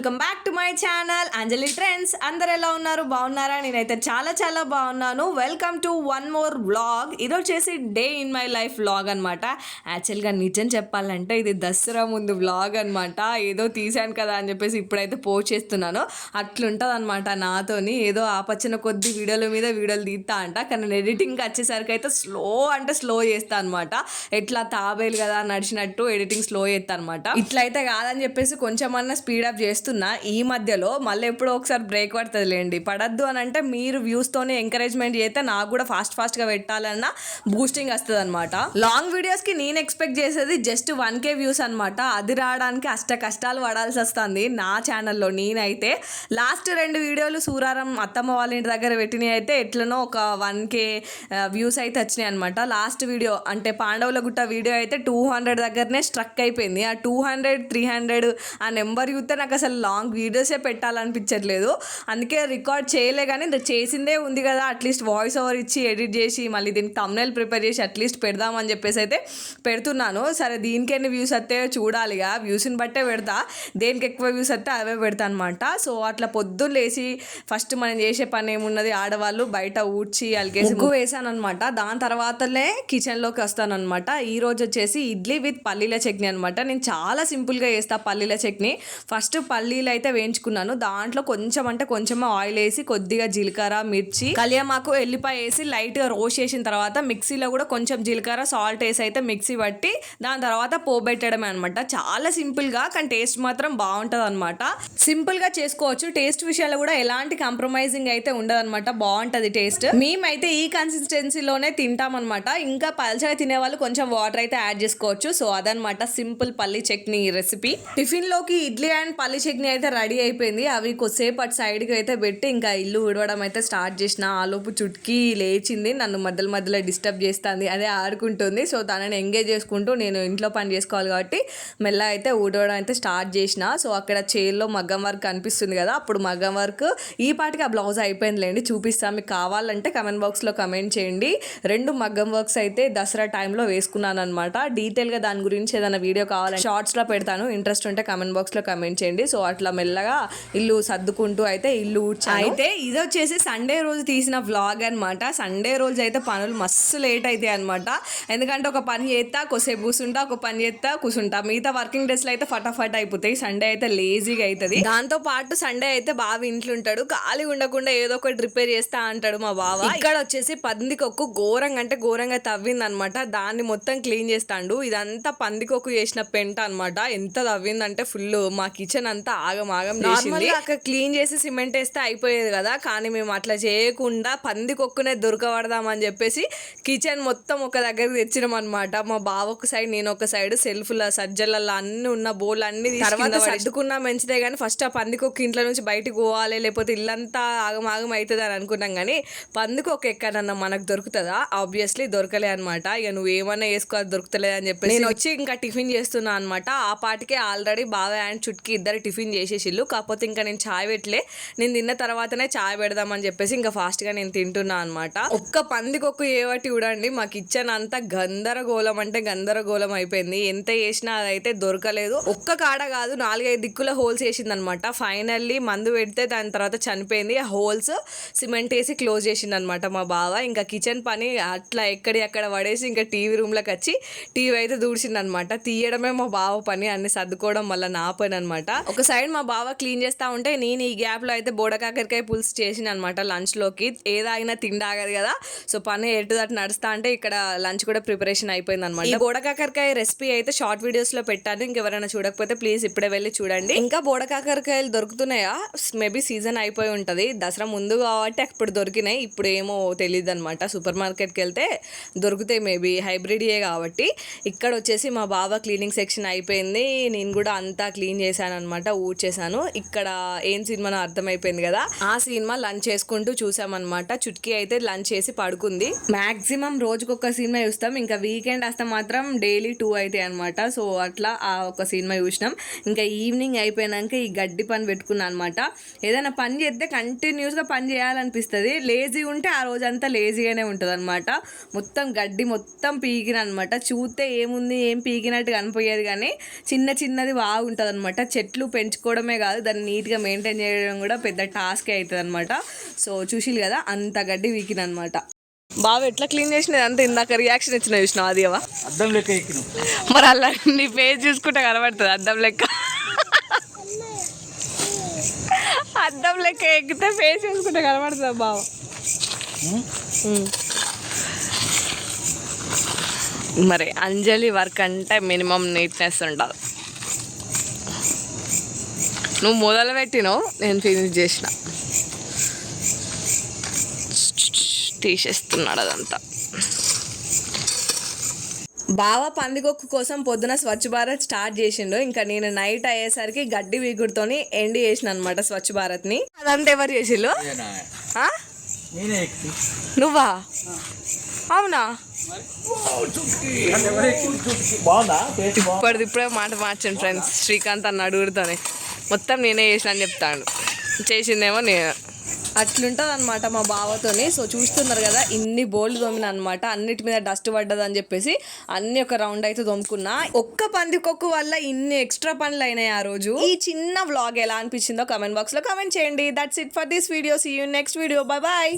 Welcome back to my channel. Anjali trends. అందరు ఎలా ఉన్నారు? బాగున్నారా? నేనైతే చాలా చాలా బాగున్నాను. Welcome to one more vlog. ఇది వచ్చేసి day in my life vlog అనమాట యాక్చువల్గా నిజం చెప్పాలంటే ఇది దసరా ముందు వ్లాగ్ అనమాట ఏదో తీశాను కదా అని చెప్పేసి ఇప్పుడైతే పోస్ట్ చేస్తున్నాను. అట్లుంటుంది అనమాట నాతోని. ఏదో ఆపచ్చిన కొద్ది వీడియోల మీద వీడియోలు తీస్తా అంట. కానీ ఎడిటింగ్కి వచ్చేసరికి అయితే స్లో అంటే స్లో చేస్తా అనమాట ఎట్లా తాబేలు కదా నడిచినట్టు ఎడిటింగ్ స్లో చేస్తా అనమాట ఇట్లయితే కాదని చెప్పేసి కొంచెం అన్న స్పీడప్ చేస్తున్నాను చేస్తున్నా ఈ మధ్యలో మళ్ళీ ఎప్పుడో ఒకసారి బ్రేక్ పడుతుంది లేండి పడద్దు అని అంటే మీరు వ్యూస్తోనే ఎంకరేజ్మెంట్ చేస్తే నాకు కూడా ఫాస్ట్ ఫాస్ట్గా పెట్టాలన్న బూస్టింగ్ వస్తుంది అనమాట లాంగ్ వీడియోస్కి నేను ఎక్స్పెక్ట్ చేసేది జస్ట్ వన్ కే వ్యూస్ అనమాట అది రావడానికి అష్ట కష్టాలు పడాల్సి వస్తుంది నా ఛానల్లో నేనైతే లాస్ట్ రెండు వీడియోలు సూరారం అత్తమ్మ వాళ్ళ ఇంటి దగ్గర పెట్టినవి అయితే ఎట్లనో ఒక వన్ కే వ్యూస్ అయితే వచ్చినాయి అనమాట లాస్ట్ వీడియో అంటే పాండవుల గుట్ట వీడియో అయితే టూ హండ్రెడ్ దగ్గరనే స్ట్రక్ అయిపోయింది. ఆ టూ హండ్రెడ్ త్రీ హండ్రెడ్ ఆ నెంబర్ చూస్తే నాకు అసలు లాంగ్ వీడియోసే పెట్టాలనిపించట్లేదు. అందుకే రికార్డ్ చేయలే కానీ చేసిందే ఉంది కదా. అట్లీస్ట్ వాయిస్ ఓవర్ ఇచ్చి ఎడిట్ చేసి మళ్ళీ దీనికి తమ్నైల్ ప్రిపేర్ చేసి అట్లీస్ట్ పెడదామని చెప్పేసి అయితే పెడుతున్నాను. సరే దీనికి ఎన్ని వ్యూస్ వస్తే చూడాలిగా వ్యూస్ని బట్టే పెడతా. దేనికి ఎక్కువ వ్యూస్ వస్తే అవే పెడతా అనమాట సో అట్లా పొద్దున్న లేచి ఫస్ట్ మనం చేసే పని ఏమున్నది? ఆడవాళ్ళు బయట ఊడ్చి అలిగేసి ముగ్గు వేసాను అనమాట దాని తర్వాతనే కిచెన్లోకి వస్తాను అనమాట ఈ రోజు వచ్చేసి ఇడ్లీ విత్ పల్లీల చట్నీ అనమాట నేను చాలా సింపుల్గా చేస్తా పల్లీల చట్నీ. ఫస్ట్ పల్లీలు అయితే వేయించుకున్నాను. దాంట్లో కొంచెం అంటే కొంచెం ఆయిల్ వేసి కొద్దిగా జీలకర్ర మిర్చి కలియమాకు ఎల్లిపాయ వేసి లైట్గా రోస్ట్ చేసిన తర్వాత మిక్సీలో కూడా కొంచెం జీలకర్ర సాల్ట్ వేసి అయితే మిక్సీ పట్టి దాని తర్వాత పోబెట్టడమే అనమాట చాలా సింపుల్గా కానీ టేస్ట్ మాత్రం బాగుంటుంది అనమాట సింపుల్గా చేసుకోవచ్చు. టేస్ట్ విషయాల్లో కూడా ఎలాంటి కాంప్రమైజింగ్ అయితే ఉండదు అనమాట బాగుంటుంది టేస్ట్. మేమైతే ఈ కన్సిస్టెన్సీలోనే తింటామన్నమాట. ఇంకా పల్చగా తినే వాళ్ళు కొంచెం వాటర్ అయితే యాడ్ చేసుకోవచ్చు. సో అదనమాట సింపుల్ పల్లి చట్నీ రెసిపీ. టిఫిన్లోకి ఇడ్లీ అండ్ పల్లి చట్నీ అయితే రెడీ అయిపోయింది. అవి కొద్దిసేపు అటు సైడ్కి అయితే పెట్టి ఇంకా ఇల్లు ఉడవడం అయితే స్టార్ట్ చేసిన. ఆలోపు చుట్కి లేచింది. నన్ను మధ్యలో మధ్యలో డిస్టర్బ్ చేస్తుంది. అదే ఆడుకుంటుంది. సో తనని ఎంగేజ్ చేసుకుంటూ నేను ఇంట్లో పని చేసుకోవాలి కాబట్టి మెల్ల అయితే ఊడవడం అయితే స్టార్ట్ చేసిన. సో అక్కడ చైర్లో మగ్గం వర్క్ కనిపిస్తుంది కదా అప్పుడు మగ్గం వర్క్. ఈ పాటికి ఆ బ్లౌజ్ అయిపోయిందిలేండి. చూపిస్తాను మీకు కావాలంటే కమెంట్ బాక్స్లో కమెంట్ చేయండి. రెండు మగ్గం వర్క్స్ అయితే దసరా టైంలో వేసుకున్నాను అనమాట డీటెయిల్గా దాని గురించి ఏదైనా వీడియో కావాలంటే షార్ట్స్లో పెడతాను. ఇంట్రెస్ట్ ఉంటే కమెంట్ బాక్స్లో కమెంట్ చేయండి. సో అట్లా మెల్లగా ఇల్లు సర్దుకుంటూ అయితే ఇల్లు అయితే ఇది వచ్చేసి సండే రోజు తీసిన వ్లాగ్ అనమాట సండే రోజు అయితే పనులు మస్తు లేట్ అవుతాయి అనమాట ఎందుకంటే ఒక పని చేస్తా కొద్దిసేపు కూర్చుంటా ఒక పని చేస్తా కూర్చుంటా మిగతా వర్కింగ్ డేస్లో అయితే ఫటాఫట్ అయిపోతాయి. సండే అయితే లేజీగా అవుతుంది దాంతో పాటు సండే అయితే బావ ఇంట్లో ఉంటాడు. ఖాళీ ఉండకుండా ఏదో ఒకటి రిపేర్ చేస్తా అంటాడు మా బావ. ఇక్కడ వచ్చేసి పందికొక్కు ఘోరంగా అంటే ఘోరంగా తవ్వింది అనమాట దాన్ని మొత్తం క్లీన్ చేస్తాడు. ఇదంతా పందికొక్కు చేసిన పెంట అనమాట ఎంత తవ్విందంటే ఫుల్ మా కిచెన్ అంతా ఆగం ఆగం నార్మల్ అక్కడ క్లీన్ చేసి సిమెంట్ వేస్తే అయిపోయేది కదా కానీ మేము అట్లా చేయకుండా పందికొక్కునే దొరకబడదామని చెప్పేసి కిచెన్ మొత్తం ఒక దగ్గరికి తెచ్చినాం అనమాట మా బావ ఒక సైడ్ నేను ఒక సైడ్ సెల్ఫ్ల సజ్జలలో అన్ని ఉన్న బోల్ అన్ని తర్వాత సర్దుకున్నా మంచిదే కానీ ఫస్ట్ ఆ పందికొక్కు ఇంట్లో నుంచి బయటకు పోవాలి లేకపోతే ఇల్లంతా ఆగం ఆగం అవుతుంది అని అనుకున్నాం కానీ పందికొక్కు ఎక్కడన్నా మనకు దొరుకుతుందా? ఆబ్వియస్లీ దొరకలే అనమాట ఇక నువ్వు ఏమన్నా వేసుకో దొరుకుతలేదు అని చెప్పి నేను వచ్చి ఇంకా టిఫిన్ చేస్తున్నా అనమాట ఆ పాటికే ఆల్రెడీ బావ అండ్ చుట్కి ఇద్దరు టిఫిన్ చేసేసిల్లు కాకపోతే ఇంకా నేను చాయ్ పెట్టలే. నేను తిన్న తర్వాతనే చాయ్ పెడదామని చెప్పేసి ఇంకా ఫాస్ట్గా నేను తింటున్నా అనమాట ఒక్క పందికొక్కు ఏవటి చూడండి. మా కిచెన్ అంతా గందరగోళం అంటే గందరగోళం అయిపోయింది. ఎంత చేసినా అదైతే దొరకలేదు. ఒక్క కాడ కాదు నాలుగైదు దిక్కుల హోల్స్ వేసింది అనమాట ఫైనల్లీ మందు పెడితే దాని తర్వాత చనిపోయింది. ఆ హోల్స్ సిమెంట్ వేసి క్లోజ్ చేసింది అనమాట మా బావ. ఇంకా కిచెన్ పని అట్లా ఎక్కడి అక్కడ పడేసి ఇంకా టీవీ రూమ్లోకి వచ్చి టీవీ అయితే దూడ్చింది అనమాట తీయడమే మా బావ పని. అన్ని సర్దుకోవడం వల్ల నా పని అనమాట ఒక సైడ్ మా బావ క్లీన్ చేస్తా ఉంటే నేను ఈ గ్యాప్లో అయితే బోడకాకరికాయ పులుసు చేసిన అనమాట లంచ్లోకి ఏదైనా తిండాగదు కదా. సో పని ఎటు దట్ నడుస్తా అంటే ఇక్కడ లంచ్ కూడా ప్రిపరేషన్ అయిపోయింది అనమాట ఈ బోడకాకరకాయ రెసిపీ అయితే షార్ట్ వీడియోస్లో పెట్టాను ఇంకెవరైనా చూడకపోతే ప్లీజ్ ఇప్పుడే వెళ్ళి చూడండి. ఇంకా బోడకాకరకాయలు దొరుకుతున్నాయా? మేబీ సీజన్ అయిపోయి ఉంటది. దసరా ముందు కాబట్టి అప్పుడు దొరికినాయి. ఇప్పుడు ఏమో తెలియదు అనమాట సూపర్ మార్కెట్కి వెళ్తే దొరుకుతాయి మేబీ. హైబ్రిడే కాబట్టి. ఇక్కడ వచ్చేసి మా బావ క్లీనింగ్ సెక్షన్ అయిపోయింది. నేను కూడా అంతా క్లీన్ చేశాను అనమాట ఊడ్చేసాను ఇక్కడ ఏం సినిమా అర్థమైపోయింది కదా. ఆ సినిమా లంచ్ చేసుకుంటూ చూసామన్నమాట. చుట్కీ అయితే లంచ్ చేసి పడుకుంది. మాక్సిమం రోజుకొక సినిమా చూస్తాం. ఇంకా వీకెండ్ వస్తే మాత్రం డైలీ టూ అవుతాయి అనమాట సో అట్లా ఆ ఒక సినిమా చూసినాం. ఇంకా ఈవినింగ్ అయిపోయినాక ఈ గడ్డి పని పెట్టుకున్నాను అనమాట ఏదైనా పని చేస్తే కంటిన్యూస్గా పని చేయాలనిపిస్తుంది. లేజీ ఉంటే ఆ రోజంతా లేజీగానే ఉంటుంది అనమాట మొత్తం గడ్డి మొత్తం పీకిన అనమాట చూస్తే ఏముంది ఏం పీకినట్టు కనిపోయేది కానీ చిన్న చిన్నది బాగుంటుంది అనమాట చెట్లు పెంచుకోవడమే కాదు దాన్ని నీట్గా మెయింటైన్ చేయడం కూడా పెద్ద టాస్క్ అవుతుంది అనమాట సో చూసిలు కదా అంత గడ్డి వీకిన అనమాట బావ ఎట్లా క్లీన్ చేసినది అంత ఇందాక రియాక్షన్ ఇచ్చిన చూసినావు అది అద్దం లెక్క మరి అలా నీ ఫేస్ చూసుకుంటే కనబడుతుంది అద్దం లెక్క. అద్దం లెక్క ఎక్కితే ఫేస్ చూసుకుంటే కనబడుతుంది బావ. మరి అంజలి వర్క్ అంటే మినిమం నీట్నెస్ ఉండాలి. నువ్వు మొదలు పెట్టినావు నేను ఫినిష్ చేసిన. తీసేస్తున్నాడు అదంతా. బావ పందికొక్కు కోసం పొద్దున స్వచ్ఛ భారత్ స్టార్ట్ చేసిండు. ఇంకా నేను నైట్ అయ్యేసరికి గడ్డి వీగుడుతోని ఎండ్ చేసిన అనమాట స్వచ్ఛ భారత్ని అదంతా ఎవరు ఎక్కి. నువ్వా? అవునా? ఇప్పటిది ఇప్పుడే మాట మార్చండి ఫ్రెండ్స్ శ్రీకాంత్ అన్న అడుగుతానే మొత్తం నేనే చేసిన అని చెప్తాను చేసిందేమో నేను. అట్లుంటుంది అనమాట మా బావతోని. సో చూస్తున్నారు కదా ఇన్ని బోల్డ్ తోమిన అనమాట అన్నిటి మీద డస్ట్ పడ్డది అని చెప్పేసి అన్ని ఒక రౌండ్ అయితే దొమ్ముకున్నా. ఒక్క పందికొక్కు వల్ల ఇన్ని ఎక్స్ట్రా పనులు అయినాయి ఆ రోజు. ఈ చిన్న వ్లాగ్ ఎలా అనిపించిందో కమెంట్ బాక్స్లో కమెంట్ చేయండి. That's it for this video see you next video bye bye